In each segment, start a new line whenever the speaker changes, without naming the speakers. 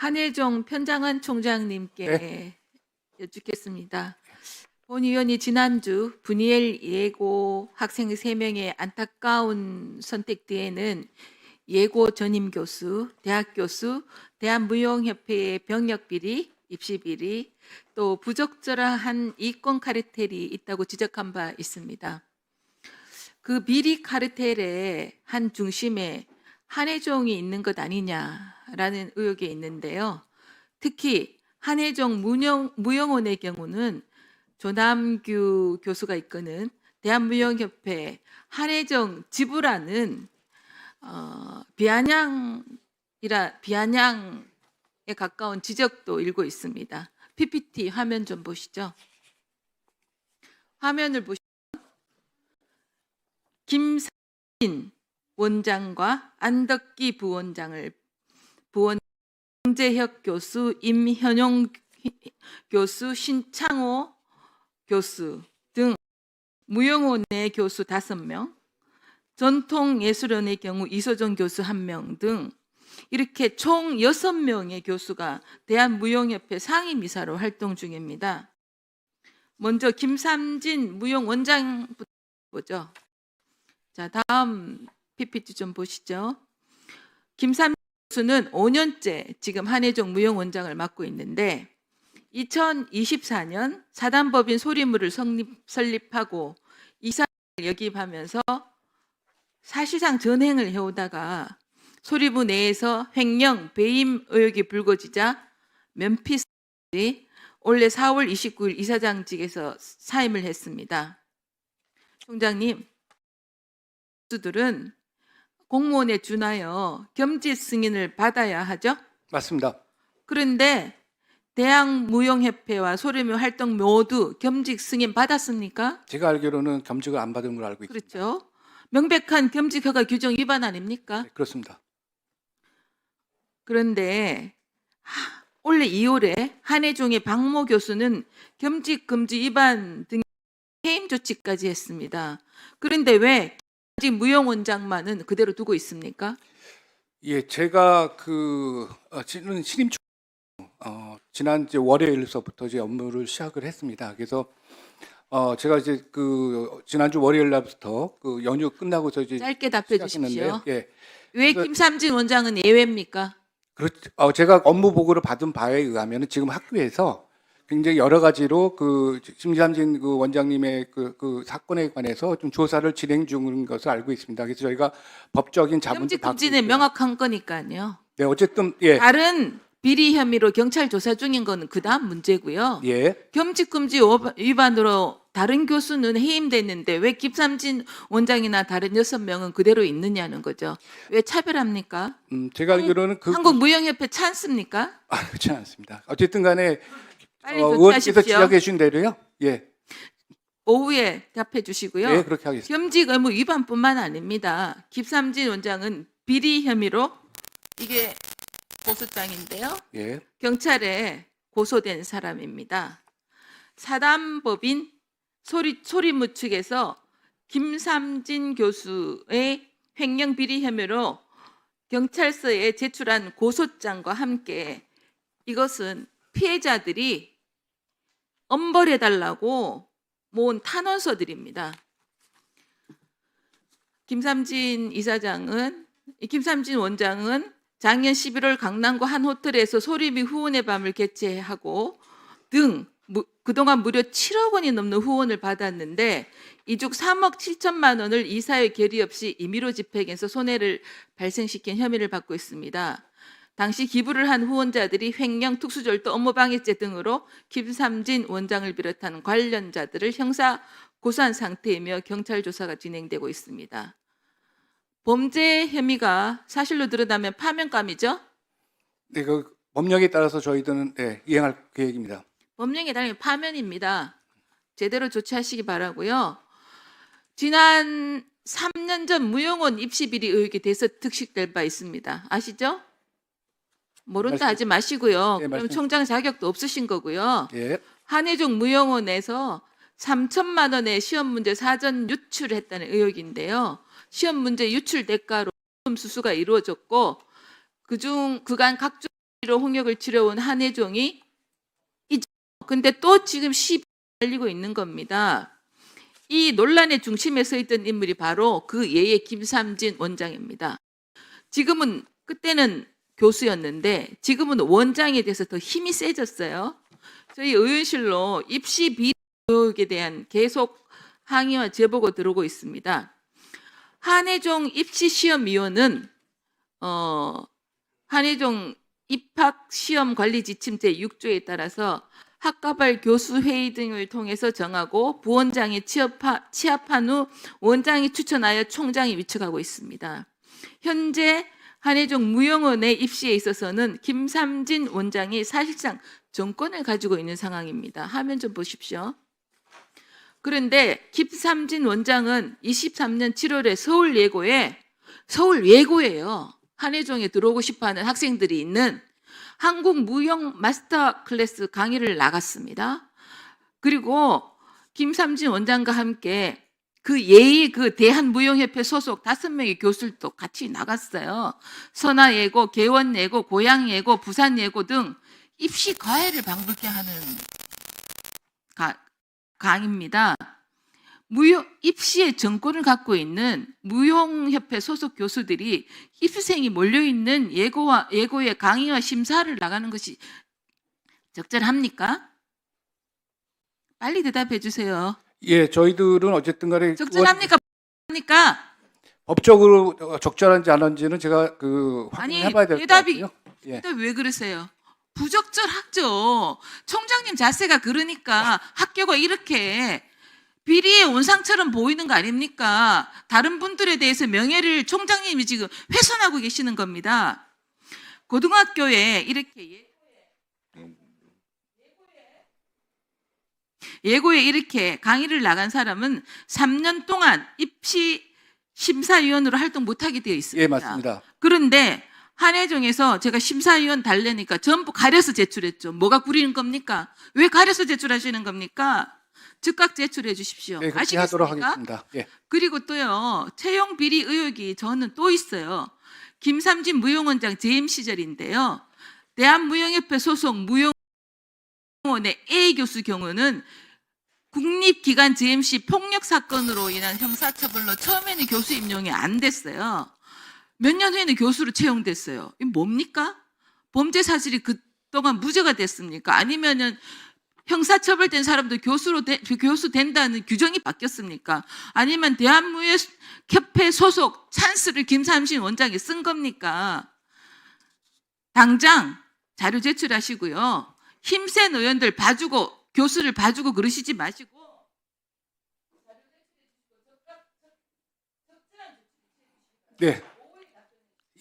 한혜종 편장한 총장님께 여쭙겠습니다. 본 의원이 지난주 분이엘 예고 학생 3명의 안타까운 선택 뒤에는 예고 전임 교수, 대학 교수, 대한무용협회의 병역 비리, 입시 비리, 또 부적절한 이권 카르텔이 있다고 지적한 바 있습니다. 그 비리 카르텔의 한 중심에 한혜종이 있는 것 아니냐 라는 의혹이 있는데요. 특히 한혜종 무용, 무용원의 경우는 조남규 교수가 이끄는 대한무용협회 한혜정 지부라는 어, 비아냥이라 비아냥에 가까운 지적도 일고 있습니다. PPT 화면 좀 보시죠. 화면을 보시면 김상진 원장과 안덕기 부원장을 부원 정재혁 교수, 임현용 교수, 신창호 교수 등 무용원의 교수 5명, 전통예술원의 경우 이소정 교수 1명 등 이렇게 총 6명의 교수가 대한무용협회 상임이사로 활동 중입니다. 먼저 김삼진 무용원장부터 보죠. 자, 다음 PPT 좀 보시죠. 김삼진 교수는 5년째 지금 한혜종 무용원장을 맡고 있는데 2024년 사단법인 소리물을 성립, 설립하고 이사를 역입하면서 사실상 전행을 해오다가 소리부 내에서 횡령, 배임 의혹이 불거지자 면피스 올해 4월 29일 이사장직에서 사임을 했습니다. 총장님, 교수들은 공무원에 준하여 겸직 승인을 받아야 하죠.
맞습니다.
그런데 대학 무용협회와 소리무 활동 모두 겸직 승인 받았습니까?
제가 알기로는 겸직을 안 받은 걸로 알고 있습니다.
그렇죠. 명백한 겸직 허가 규정 위반 아닙니까?
네, 그렇습니다.
그런데 하, 올해 2월에 한혜종의 박모 교수는 겸직 금지 위반 등 해임 조치까지 했습니다. 그런데 왜 겸직 무용 원장만은 그대로 두고 있습니까?
예, 제가 그 어, 신임 총- 어, 지난 이제 월요일서부터 이제 업무를 시작을 했습니다. 그래서 어, 제가 이제 그 지난주 월요일 날부터 그 연휴 끝나고서 이제
짧게 답해. 주십시오.
예,
왜
그-
김삼진 원장은 예외입니까?
그렇, 어, 제가 업무 보고를 받은 바에 의하면 지금 학교에서 굉장히 여러 가지로 그 심삼진 그 원장님의 그, 그 사건에 관해서 좀 조사를 진행 중인 것을 알고 있습니다. 그래서 저희가 법적인 자문도 받고
금지는
있고요.
명확한 거니까요.
네, 어쨌든 예,
다른 비리 혐의로 경찰 조사 중인 거는 그다음 문제고요.
예.
겸직 금지 오바- 위반으로 다른 교수는 해임됐는데 왜 김삼진 원장이나 다른 여섯 명은 그대로 있느냐는 거죠. 왜 차별합니까?
음, 제가 알기로는 그
한국 무용협회 찬습니까?
아, 그렇지 않습니다. 어쨌든 간에
빨리
어, 의원께서
조치하십시오.
지적해 주신 대로요. 예.
오후에 답해 주시고요.
예, 그렇게 하겠습니다.
겸직 의무 위반뿐만 아닙니다. 김삼진 원장은 비리 혐의로 이게 고소장인데요.
예.
경찰에 고소된 사람입니다. 사단법인 소리 소리무 측에서 김삼진 교수의 횡령 비리 혐의로 경찰서에 제출한 고소장과 함께 이것은 피해자들이 엄벌해 달라고 모은 탄원서들입니다. 김삼진 이사장은 이 김삼진 원장은 작년 11월 강남구 한 호텔에서 소리미 후원의 밤을 개최하고 등 무- 그동안 무려 7억 원이 넘는 후원을 받았는데 이중 3억 7천만 원을 이사회 결의 없이 임의로 집행해서 손해를 발생시킨 혐의를 받고 있습니다. 당시 기부를 한 후원자들이 횡령, 특수절도, 업무방해죄 등으로 김삼진 원장을 비롯한 관련자들을 형사 고소한 상태이며 경찰 조사가 진행되고 있습니다. 범죄 혐의가 사실로 드러나면 파면감이죠.
네, 그 법령에 따라서 저희들은 예, 이행할 계획입니다.
법령에 따르면 파면입니다. 제대로 조치하시기 바라고요. 지난 3년 전 무용원 입시 비리 의혹에 대해서 특식될 바 있습니다. 아시죠? 모른다
말씀-
하지 마시고요.
네,
그럼
말씀-
총장 자격도 없으신 거고요.
예.
한혜종 무용원에서 3천만 원의 시험 문제 사전 유출했다는 의혹인데요. 시험 문제 유출 대가로 수수가 이루어졌고 그중 그간 각종 로 홍역을 치러온 한혜종이. 근데 또 지금 시 달리고 있는 겁니다. 이 논란의 중심에 서 있던 인물이 바로 그 예의 김삼진 원장입니다. 지금은 그때는 교수였는데 지금은 원장에 대해서 더 힘이 세졌어요. 저희 의원실로 입시 비교육에 대한 계속 항의와 제보가 들어오고 있습니다. 한혜종 입시시험위원은 어, 한혜종 입학시험관리지침 제6조에 따라서 학과발 교수회의 등을 통해서 정하고 부원장이 취업하, 취합한 후 원장이 추천하여 총장이 위촉하고 있습니다. 현재 한혜종 무용원의 입시에 있어서는 김삼진 원장이 사실상 정권을 가지고 있는 상황입니다. 화면 좀 보십시오. 그런데 김삼진 원장은 23년 7월에 서울 예고에 서울 예고예요. 한혜종에 들어오고 싶어하는 학생들이 있는 한국 무용 마스터 클래스 강의를 나갔습니다. 그리고 김삼진 원장과 함께 그 예의 그 대한무용협회 소속 다섯 명의 교수들도 같이 나갔어요. 선화예고, 개원예고, 고양예고, 부산예고 등 입시 과외를 방불케 하는 가, 강입니다. 무용 입시의 정권을 갖고 있는 무용협회 소속 교수들이 입시생이 몰려 있는 예고와 예고의 강의와 심사를 나가는 것이 적절합니까? 빨리 대답해 주세요.
예, 저희들은 어쨌든 간에
적절합니까? 합니까?
법적으로 어, 적절한지 안 한지는 제가 그
아니,
확인해 봐야 될 것
대답이-
같고요. 예.
일단 왜 그러세요? 부적절하죠. 총장님 자세가 그러니까 학교가 이렇게 비리의 온상처럼 보이는 거 아닙니까? 다른 분들에 대해서 명예를 총장님이 지금 훼손하고 계시는 겁니다. 고등학교에 이렇게 예고에 이렇게 강의를 나간 사람은 3년 동안 입시 심사위원으로 활동 못하게 되어 있습니다.
예, 맞습니다.
그런데 한혜종에서 제가 심사위원 달래니까 전부 가려서 제출했죠. 뭐가 구리는 겁니까? 왜 가려서 제출하시는 겁니까? 즉각 제출해 주십시오.
네,
아시겠습니까?
하겠습니다. 예.
그리고 또요 채용 비리 의혹이 저는 또 있어요. 김삼진 무용원장 재임 시절인데요. 대한무용협회 소속 무용원의 A 교수 경우는 국립기관 JMC 폭력 사건으로 인한 형사처벌로 처음에는 교수 임용이 안 됐어요. 몇 년 후에는 교수로 채용됐어요. 이 뭡니까? 범죄 사실이 그동안 무죄가 됐습니까? 아니면은 형사처벌된 사람도 교수로 되- 교수 된다는 규정이 바뀌었습니까? 아니면 대한무역협회 소속 찬스를 김삼신 원장이 쓴 겁니까? 당장 자료 제출하시고요. 힘센 의원들 봐주고 교수를 봐주고 그러시지 마시고
네.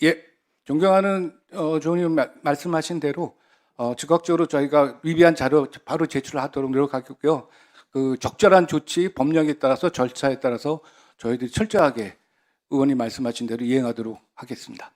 예. 존경하는 어, 조님 말씀하신 대로 어, 즉각적으로 저희가 위비한 자료 바로 제출하도록 노력하겠고요. 그 적절한 조치 법령에 따라서 절차에 따라서 저희들이 철저하게 의원이 말씀하신 대로 이행하도록 하겠습니다.